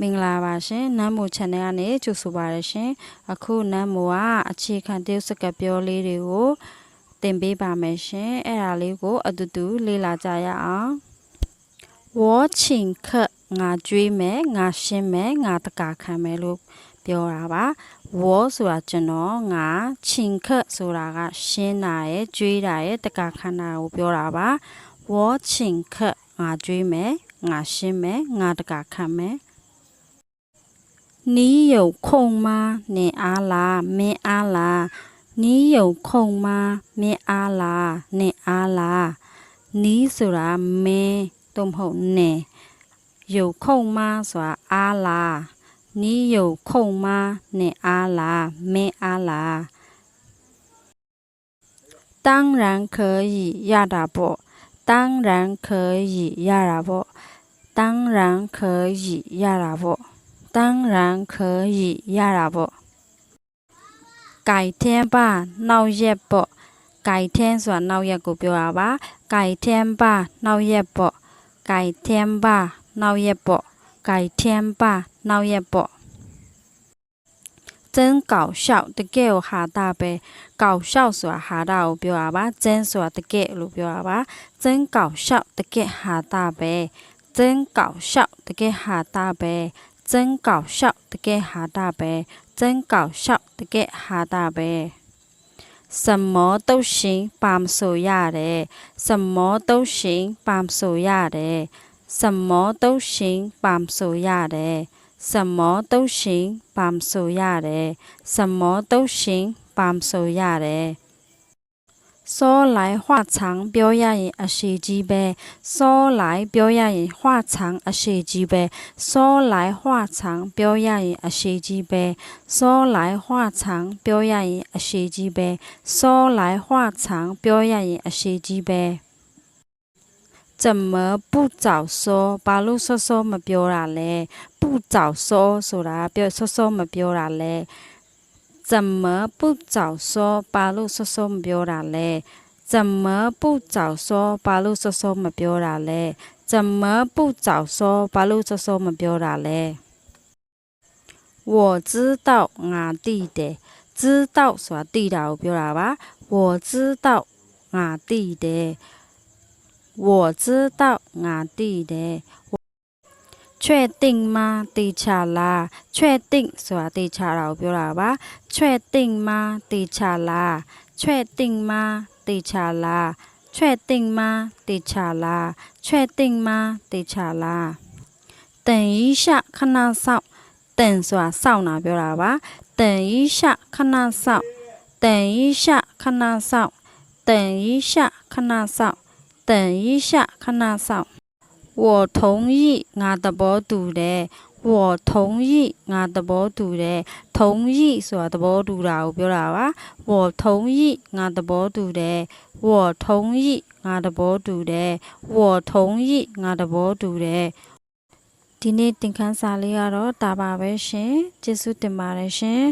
မင်္ဂလာပါရှင်နမ်းမို channel ကနေကြိုဆိုပါရရှင်အခုနမ်းမိုကအခြေခံတရုတ်စကားပြောလေးတွေကိုသင်ပေးပါမယ်ရှင်အဲ့ဒါလေးကိုအတူတူလေ့လာကြရအောင်ဝေါ်ချင်ခတ်ငါကြွေးမယ်ငါရှင်းမယ်ငါတကာခံမယ်လို့ပြောတာပါဝေါ်ဆိုတာကျွန်တော်ငါချင်ခတ်ဆိုတာကရှင်းတာရဲ့ကြွေးတာရဲ့တကာခံတာကိုပြောတာပါဝေါ်ချင်ခတ်ငါကြွေးမယ်ငါရှင်းမယ်ငါတကာခံမယ် 你有空吗？你阿拉没阿拉？你有空吗？没阿拉，你阿拉。你ဆိုတာမင်းသို့မဟုတ်နေ有空吗ဆိုတာ阿拉你有空吗你阿拉没阿拉当然可以ရတာပေါ့当然可以ရတာပေါ့当然可以ရတာပေါ့ 当然可以ရတာပေါ့改天吧နောက်ရက်ပေါ့改天ဆိုတာနောက်ရက်ကိုပြောတာပါ改天吧နောက်ရက်ပေါ့改天吧နောက်ရက်ပေါ့改天吧နောက်ရက်ပေါ့真搞笑တကယ်ကိုဟာတာပဲ搞笑ဆိုတာဟာတာကိုပြောတာပါ真ဆိုတာတကယ်လို့ပြောတာပါ真搞笑တကယ်ဟာတာပဲ真搞笑တကယ်ဟာတာပဲ 真搞笑的给哈大白，真搞笑的给哈大白。什么都行，帮手呀的，什么都行，帮手呀的，什么都行，帮手呀的，什么都行，帮手呀的，什么都行，帮手呀的。 စောလိုက်画长ပြောရရင်အရှိကြီးပဲစောလိုက်ပြောရရင်画长အရှိကြီးပဲစောလိုက်画长ပြောရရင်အရှိကြီးပဲစောလိုက်画长ပြောရရင်အရှိကြီးပဲစောလိုက်画长ပြောရရင်အရှိကြီးပဲ怎么不早说ဘာလို့စောစောမပြောတာလဲ不早说ဆိုတာပြောစောစောမပြောတာလဲ 怎么不早说八路叔叔没有啦嘞？怎么不早说八路叔叔没有啦嘞？怎么不早说八路叔叔没有啦嘞？我知道阿弟的，知道啥地老不啦吧？我知道阿弟的，我知道阿弟的。 ချွဲ့တင့်မတေချာလားချွဲ့တင့်ဆိုတာတေချာတာကိုပြောတာပါချွဲ့တင့်မတေချာလားချွဲ့တင့်မတေချာလားချွဲ့တင့်မတေချာလားချွဲ့တင့်မတေချာလားတန်ဤရှခဏဆောက်တန်ဆိုတာဆောက်တာပြောတာပါတန်ဤရှခဏဆောက်တန်ဤရှခဏဆောက်တန်ဤရှခဏဆောက်တန်ဤရှခဏဆောက် 我同意ငါသဘောတူတယ်我同意ငါသဘောတူတယ်同意ဆိုတာသဘောတူတာကိုပြောတာပါ我同意ငါသဘောတူတယ်我同意ငါသဘောတူတယ်我同意ငါသဘောတူတယ်ဒီနေ့သင်ခန်းစာလေးကတော့ဒါပါပဲရှင်ကျေးဇူးတင်ပါတယ်ရှင်